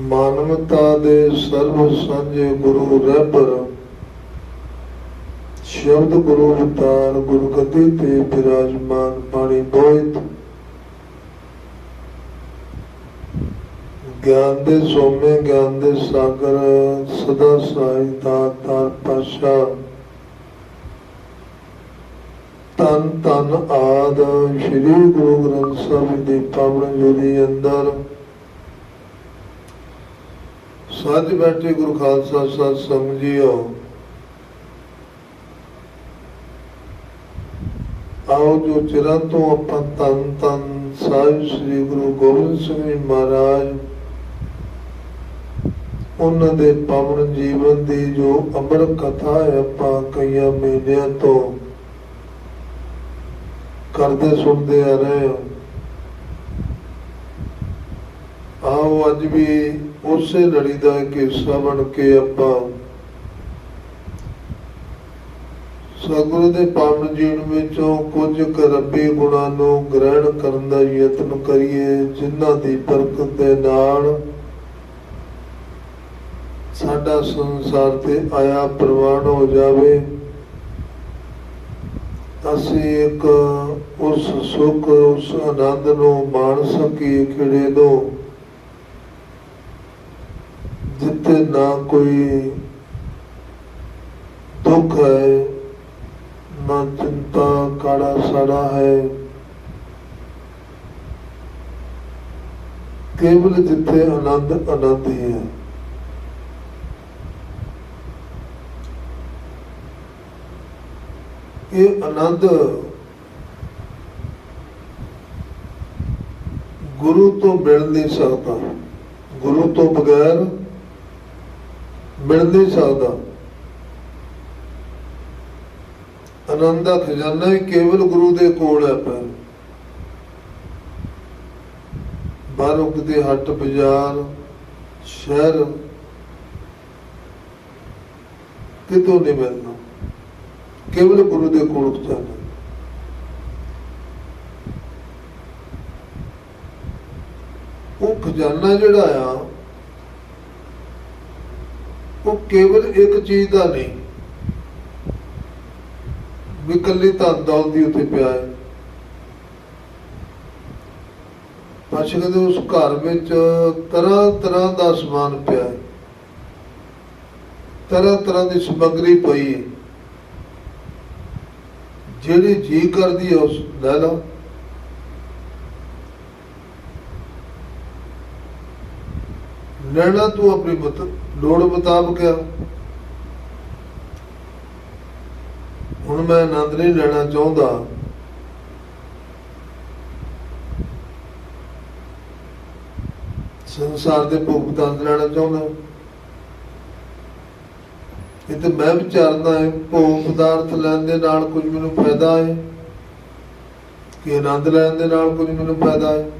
ਮਾਨਵਤਾ ਦੇ ਸਰਬ ਸਾਂਝੇ ਗੁਰੂ ਰਹਿਬਰ ਸ਼ਬਦ ਗੁਰੂ ਵਿਤਾਰ ਗੁਰੂ ਗੱਦੀ ਤੇ ਬਿਰਾਜਮਾਨ ਪਾਣੀ ਬੋਇਤ। ਗਿਆਨ ਦੇ ਸੋਮੇ, ਗਿਆਨ ਦੇ ਸਾਗਰ, ਸਦਾ ਸਾਈ ਦਾਤਾਰ ਪਾਸ਼ਾ। ਤਨ ਤਨ ਆਦ, ਸ੍ਰੀ ਗੁਰੂ ਗ੍ਰੰਥ ਸਾਹਿਬ ਦੀ ਪਾਵਨ ਜੋਦੀ ਅੰਦਰ ਸੱਜ ਬੈਠੇ ਗੁਰੂ ਖਾਲਸਾ ਸਤ ਸੰਗ ਆਓ ਜੋ ਚਿਰਾਂ ਤੋਂ ਆਪਾਂ ਤਨ ਤਨ ਸਾਹਿਬ ਸ੍ਰੀ ਗੁਰੂ ਗੋਬਿੰਦ ਸਿੰਘ ਜੀ ਮਹਾਰਾਜ, ਉਹਨਾਂ ਦੇ ਪਾਵਨ ਜੀਵਨ ਦੀ ਜੋ ਅਮਰ ਕਥਾ ਹੈ ਆਪਾਂ ਕਈਆਂ ਮਹੀਨਿਆਂ ਤੋਂ ਕਰਦੇ ਸੁਣਦੇ ਆ ਰਹੇ ਹਾਂ। ਆਓ ਅੱਜ ਵੀ ਉਸੇ ਲੜੀ ਦਾ ਇੱਕ ਹਿੱਸਾ ਬਣ ਕੇ ਆਪਾਂ ਸਤਿਗੁਰੂ ਦੇ ਪਾਵਨ ਜੀਵਨ ਵਿੱਚੋਂ ਕੁਝ ਕੁ ਗੁਣਾਂ ਨੂੰ ਗ੍ਰਹਿਣ ਕਰਨ ਦਾ ਯਤਨ ਕਰੀਏ, ਜਿਨ੍ਹਾਂ ਦੀ ਬਰਕਤ ਦੇ ਨਾਲ ਸਾਡਾ ਸੰਸਾਰ ਤੇ ਆਇਆ ਪ੍ਰਵਾਨ ਹੋ ਜਾਵੇ। ਅਸੀਂ ਇੱਕ ਉਸ ਸੁਖ, ਉਸ ਆਨੰਦ ਨੂੰ ਮਾਣ ਸਕੀਏ ਕਿਹੜੇ ਨੂੰ। ਜਿੱਥੇ ਨਾ ਕੋਈ ਦੁੱਖ ਹੈ, ਨਾ ਚਿੰਤਾ, ਕਾੜਾ ਸਾੜਾ ਹੈ। ਕੇਵਲ ਜਿੱਥੇ ਆਨੰਦ ਆਨੰਦ ਹੀ ਹੈ। ਇਹ ਆਨੰਦ ਗੁਰੂ ਤੋਂ ਮਿਲ ਨਹੀਂ ਸਕਦਾ। ਗੁਰੂ ਤੋਂ ਬਗੈਰ ਮਿਲ ਨਹੀਂ ਸਕਦਾ। ਆਨੰਦ ਦਾ ਖਜ਼ਾਨਾ ਵੀ ਕੇਵਲ ਗੁਰੂ ਦੇ ਕੋਲ ਹੈ ਪਰ ਬਾਹਰੋਂ ਕਿਤੇ ਹੱਟ ਬਾਜ਼ਾਰ, ਸ਼ਹਿਰ ਕਿਤੋਂ ਨਹੀਂ ਮਿਲਦਾ ਕੇਵਲ ਗੁਰੂ ਦੇ ਕੋਲ ਖਜ਼ਾਨਾ। ਉਹ ਖਜ਼ਾਨਾ ਜਿਹੜਾ ਆ ਉਹ ਕੇਵਲ ਇੱਕ ਚੀਜ਼ ਦਾ ਨਹੀਂ। ਵੀ ਇਕੱਲੀ ਧਨ ਦੌਲਤ ਦੀ ਉੱਤੇ ਪਿਆ ਹੈ। ਪਾਸ਼ਾ ਕਹਿੰਦੇ ਉਸ ਘਰ ਵਿੱਚ ਤਰ੍ਹਾਂ ਤਰ੍ਹਾਂ ਦਾ ਸਮਾਨ ਪਿਆ ਹੈ। ਤਰ੍ਹਾਂ ਤਰ੍ਹਾਂ ਦੀ ਸਮੱਗਰੀ ਪਈ ਹੈ। ਜਿਹੜੀ ਜੀ ਕਰਦੀ ਹੈ, ਉਸ ਲੈ ਲਓ। ਲੈਣਾ ਤੂੰ ਆਪਣੀ ਮਤ ਲੋੜ ਮੁਤਾਬਕ ਆ। ਹੁਣ ਮੈਂ ਆਨੰਦ ਨਹੀਂ ਲੈਣਾ ਚਾਹੁੰਦਾ। ਸੰਸਾਰ ਦੇ ਭੋਗ ਦਾ ਲੈਣਾ ਚਾਹੁੰਦਾ। ਇਹ ਤੇ ਮੈਂ ਵਿਚਾਰਦਾ ਹੈ, ਭੋਗ ਪਦਾਰਥ ਲੈਣ ਦੇ ਨਾਲ ਕੁਝ ਮੈਨੂੰ ਫਾਇਦਾ ਹੈ। ਕਿ ਆਨੰਦ ਲੈਣ ਦੇ ਨਾਲ ਕੁਝ ਮੈਨੂੰ ਫਾਇਦਾ ਹੈ।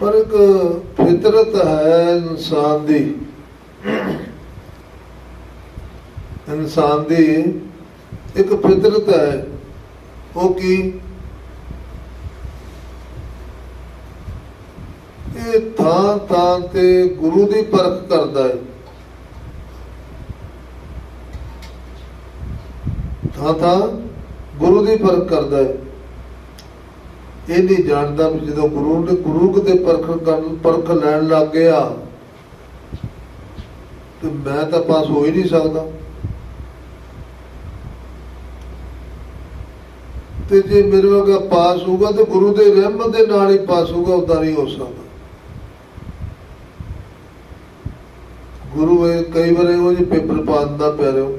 ਪਰ ਇੱਕ ਫਿਤਰਤ ਹੈ ਇਨਸਾਨ ਦੀ। ਇਨਸਾਨ ਦੀ ਇੱਕ ਫਿਤਰਤ ਹੈ, ਉਹ ਕੀ? ਇਹ ਥਾਂ ਥਾਂ ਤੇ ਗੁਰੂ ਦੀ ਪਰਖ ਕਰਦਾ ਹੈ। ਥਾਂ ਥਾਂ ਗੁਰੂ ਦੀ ਪਰਖ ਕਰਦਾ ਹੈ। ਇਹ ਨਹੀਂ ਜਾਣਦਾ ਵੀ ਜਦੋਂ ਗੁਰੂ ਨੇ ਗੁਰੂ ਕਿਤੇ ਪਰਖ ਕਰਨ, ਪਰਖ ਲੈਣ ਲੱਗ ਗਿਆ, ਤੇ ਮੈਂ ਤਾਂ ਪਾਸ ਹੋ ਹੀ ਨਹੀਂ ਸਕਦਾ। ਤੇ ਜੇ ਮੇਰੇ ਵਰਗਾ ਪਾਸ ਹੋਊਗਾ, ਤੇ ਗੁਰੂ ਦੇ ਰਹਿਮਤ ਦੇ ਨਾਲ ਹੀ ਪਾਸ ਹੋਊਗਾ ਉਦਾਂ ਨਹੀਂ ਹੋ ਸਕਦਾ। ਗੁਰੂ ਕਈ ਵਾਰ ਇਹੋ ਜਿਹੇ ਪੇਪਰ ਪਾ ਦਿੰਦਾ ਪਿਆਰਿਓ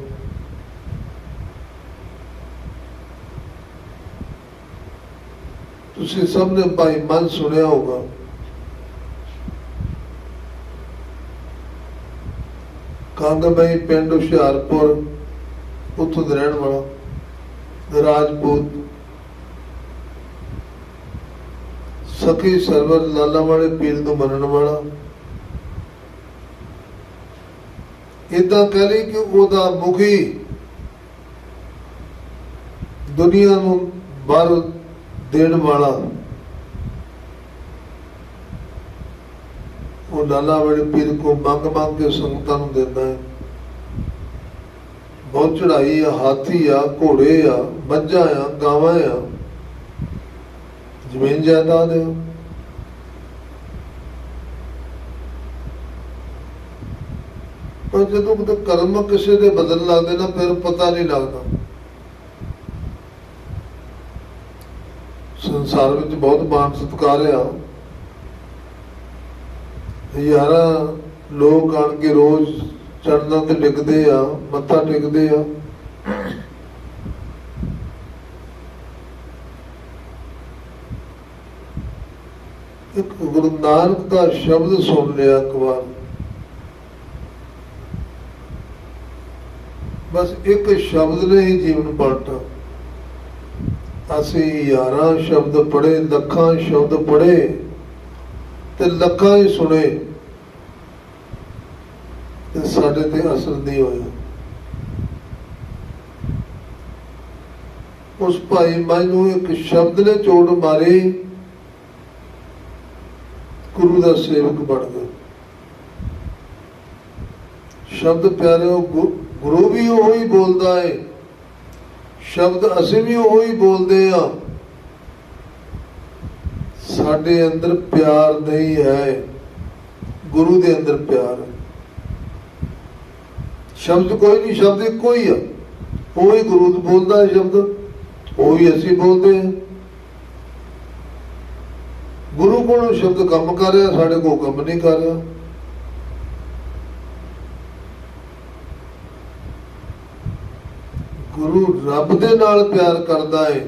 ਤੁਸੀਂ ਸਭ ਨੇ ਭਾਈ ਮਨ ਸੁਣਿਆ ਹੋਗਾ ਕਾਂਦਬਈ ਪਿੰਡ ਹੁਸ਼ਿਆਰਪੁਰ, ਉੱਥੋਂ ਦੇ ਰਹਿਣ ਵਾਲਾ, ਰਾਜਪੂਤ। ਸਖੀ ਸਰਵਰ ਲਾਲਾ ਵਾਲੇ ਪੀਰ ਨੂੰ ਮੰਨਣ ਵਾਲਾ। ਇਦਾਂ ਕਹ ਲਈ ਕਿ ਉਹਦਾ ਮੁਖੀ ਦੁਨੀਆ ਨੂੰ ਬਾਹਰੋਂ ਦੇਣ ਵਾਲਾ। ਉਹ ਲਾਲਾ ਵਾਲੇ ਪੀਰ ਕੋ ਮੰਗ ਮੰਗ ਕੇ ਸੰਗਤਾਂ ਨੂੰ ਦਿੰਦਾ ਹੈ। ਬਹੁਤ ਚੜਾਈ ਆ, ਹਾਥੀ ਆ, ਘੋੜੇ ਆ, ਮੱਝਾਂ ਆ, ਗਾਵਾਂ ਆ। ਜ਼ਮੀਨ ਜਾਇਦਾਦ ਆ। ਪਰ ਜਦੋਂ ਕਿਤੇ ਕਰਮ ਕਿਸੇ ਦੇ ਬਦਲ ਲੱਗਦੇ ਨਾ, ਫਿਰ ਪਤਾ ਨਹੀਂ ਲੱਗਦਾ। ਸੰਸਾਰ ਵਿੱਚ ਬਹੁਤ ਮਾਨ ਸਤਿਕਾਰ ਆ ਯਾਰਾ ਲੋਕ ਆਣ ਕੇ ਰੋਜ਼ ਚੜਨਾਂ ਤੇ ਡਿੱਗਦੇ ਆ, ਮੱਥਾ ਟੇਕਦੇ ਆ। ਇੱਕ ਗੁਰੂ ਨਾਨਕ ਦਾ ਸ਼ਬਦ ਸੁਣ ਲਿਆ ਇੱਕ ਵਾਰ। ਬਸ ਇੱਕ ਸ਼ਬਦ ਨੇ ਹੀ ਜੀਵਨ ਪਲਟਾ ਅਸੀਂ ਯਾਰਾਂ ਸ਼ਬਦ ਪੜ੍ਹੇ, ਲੱਖਾਂ ਸ਼ਬਦ ਪੜ੍ਹੇ ਤੇ ਲੱਖਾਂ ਹੀ ਸੁਣੇ ਤੇ ਸਾਡੇ ਤੇ ਅਸਰ ਨਹੀਂ ਹੋਇਆ। ਉਸ ਭਾਈ ਮੈਨੂੰ ਇੱਕ ਸ਼ਬਦ ਨੇ ਚੋਟ ਮਾਰੀ, ਗੁਰੂ ਦਾ ਸੇਵਕ ਬਣ ਗਿਆ ਸ਼ਬਦ ਪਿਆਰਿਓ, ਗੁ- ਗੁਰੂ ਵੀ ਉਹੀ ਬੋਲਦਾ ਹੈ ਸ਼ਬਦ ਅਸੀਂ ਵੀ ਉਹੀ ਹੀ ਬੋਲਦੇ ਆ। ਸਾਡੇ ਅੰਦਰ ਪਿਆਰ ਨਹੀਂ ਹੈ। ਗੁਰੂ ਦੇ ਅੰਦਰ ਪਿਆਰ ਸ਼ਬਦ ਕੋਈ ਨਹੀਂ, ਸ਼ਬਦ ਇੱਕੋ ਹੀ ਆ। ਉਹੀ ਗੁਰੂ ਬੋਲਦਾ ਹੈ ਸ਼ਬਦ। ਉਹੀ ਅਸੀਂ ਬੋਲਦੇ ਹਾਂ। ਗੁਰੂ ਕੋਲੋਂ ਸ਼ਬਦ ਕੰਮ ਕਰ ਰਿਹਾ, ਸਾਡੇ ਕੋਲ ਕੰਮ ਨਹੀਂ ਕਰ ਰਿਹਾ ਗੁਰੂ ਰੱਬ ਦੇ ਨਾਲ ਪਿਆਰ ਕਰਦਾ ਹੈ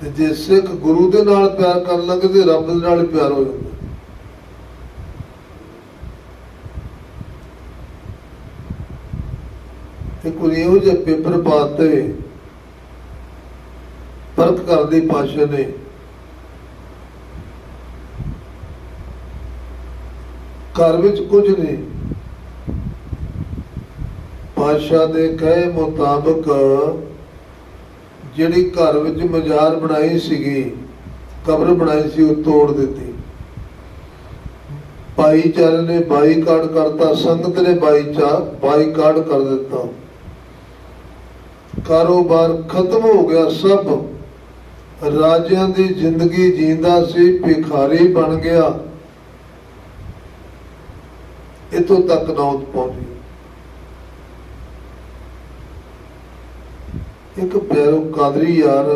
ਤੇ ਜੇ ਸਿੱਖ ਗੁਰੂ ਦੇ ਨਾਲ ਪਿਆਰ ਕਰਨ ਲੱਗੇ ਤੇ ਰੱਬ ਦੇ ਨਾਲ ਪਿਆਰ ਹੋ ਜਾਂਦਾ। ਤੇ ਕੋਈ ਇਹੋ ਜਿਹੇ ਪੇਪਰ ਪਾਤੇ ਪਰਖ ਕਰਦੀ ਪਾਸ਼ਾ ਨੇ। ਘਰ ਵਿੱਚ ਕੁਝ ਨਹੀਂ। ਪਾਤਸ਼ਾਹ ਦੇ ਕਹੇ ਮੁਤਾਬਕ ਜਿਹੜੀ ਘਰ ਵਿੱਚ ਮਜ਼ਾਰ ਬਣਾਈ ਸੀਗੀ, ਕਬਰ ਬਣਾਈ ਸੀ, ਉਹ ਤੋੜ ਦਿੱਤੀ। ਭਾਈਚਾਰੇ ਨੇ ਬਾਈਕਾਟ ਕਰਤਾ, ਸੰਗਤ ਨੇ ਬਾਈਚਾ, ਬਾਈਕਾਟ ਕਰ ਦਿੱਤਾ। ਕਾਰੋਬਾਰ ਖਤਮ ਹੋ ਗਿਆ, ਸਭ ਰਾਜਿਆਂ ਦੀ ਜ਼ਿੰਦਗੀ ਜੀਂਦਾ ਸੀ, ਭਿਖਾਰੀ ਬਣ ਗਿਆ। ਇਤੋਂ ਤੱਕ ਨੌਤ ਪਹੁੰਚੀ। ਇੱਕ ਪੈਰੋ ਕਾਦਰੀ ਯਾਰ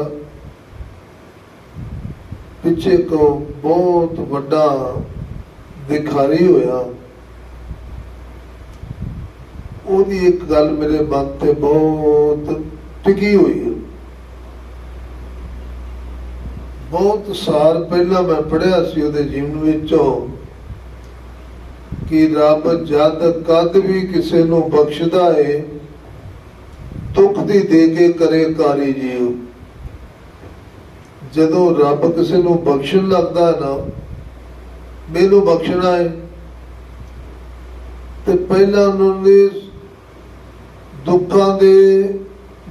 ਪਿੱਛੇ ਕੋ ਬਹੁਤ ਵੱਡਾ ਦਿਖਾਰੀ ਹੋਇਆ। ਉਹਦੀ ਇੱਕ ਗੱਲ ਮੇਰੇ ਮਨ ਤੇ ਬਹੁਤ ਟਿਕੀ ਹੋਈ ਬਹੁਤ ਸਾਲ ਪਹਿਲਾਂ ਮੈਂ ਪੜਿਆ ਸੀ ਉਹਦੇ ਜੀਵਨ ਵਿੱਚੋਂ ਕਿ ਰੱਬ ਜਦ ਕਦ ਵੀ ਕਿਸੇ ਨੂੰ ਬਖਸ਼ਦਾ ਏ ਦੁੱਖ ਦੀ ਦੇ ਕੇ ਕਰੇ ਕਾਰੀ ਜੀਉ ਜਦੋਂ ਰੱਬ ਕਿਸੇ ਨੂੰ ਬਖਸ਼ਣ ਲੱਗਦਾ ਹੈ ਨਾ, ਮੈਨੂੰ ਬਖਸ਼ਣਾ ਹੈ ਤੇ ਪਹਿਲਾਂ ਉਹਨਾਂ ਨੇ ਦੁੱਖਾਂ ਦੇ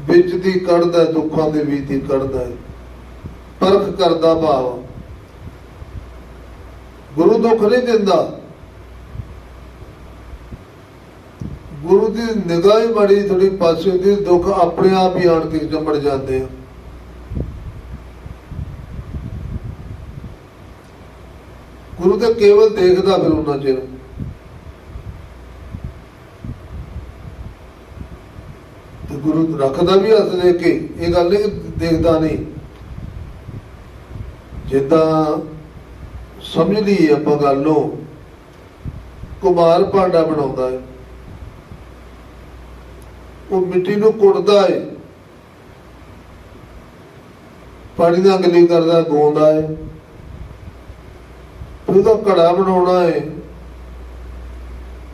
ਵਿੱਚ ਦੀ ਕੱਢਦਾ, ਦੁੱਖਾਂ ਦੇ ਵਿੱਚ ਦੀ ਕੱਢਦਾ ਹੈ ਪਰਖ ਕਰਦਾ ਭਾਵ। ਗੁਰੂ ਦੁੱਖ ਨਹੀਂ ਦਿੰਦਾ। ਗੁਰੂ ਦੀ ਨਿਗਾਹ ਹੀ ਮਾੜੀ ਥੋੜੀ ਪਾਸੇ ਹੁੰਦੀ ਦੁੱਖ ਆਪਣੇ ਆਪ ਹੀ ਆਣ ਕੇ ਜੰਮੜ ਜਾਂਦੇ ਆ। ਗੁਰੂ ਤਾਂ ਕੇਵਲ ਦੇਖਦਾ ਫਿਰ ਉਹਨਾਂ ਚਿਰ। ਤੇ ਗੁਰੂ ਰੱਖਦਾ ਵੀ ਹੱਥ ਦੇ ਕੇ, ਇਹ ਗੱਲ ਨਹੀਂ ਦੇਖਦਾ ਨਹੀਂ। ਜਿੱਦਾਂ ਸਮਝ ਲਈ ਆਪਾਂ ਗੱਲ ਨੂੰ, ਕੁਮਾਰ ਭਾਂਡਾ ਬਣਾਉਂਦਾ ਹੈ। ਉਹ ਮਿੱਟੀ ਨੂੰ ਕੁੱਟਦਾ ਏ। ਪਾਣੀ ਨਾਲ ਗਲੀ ਕਰਦਾ, ਗਾਉਂਦਾ ਏ। ਫਿਰ ਉਹਦਾ ਘੜਾ ਬਣਾਉਣਾ ਏ।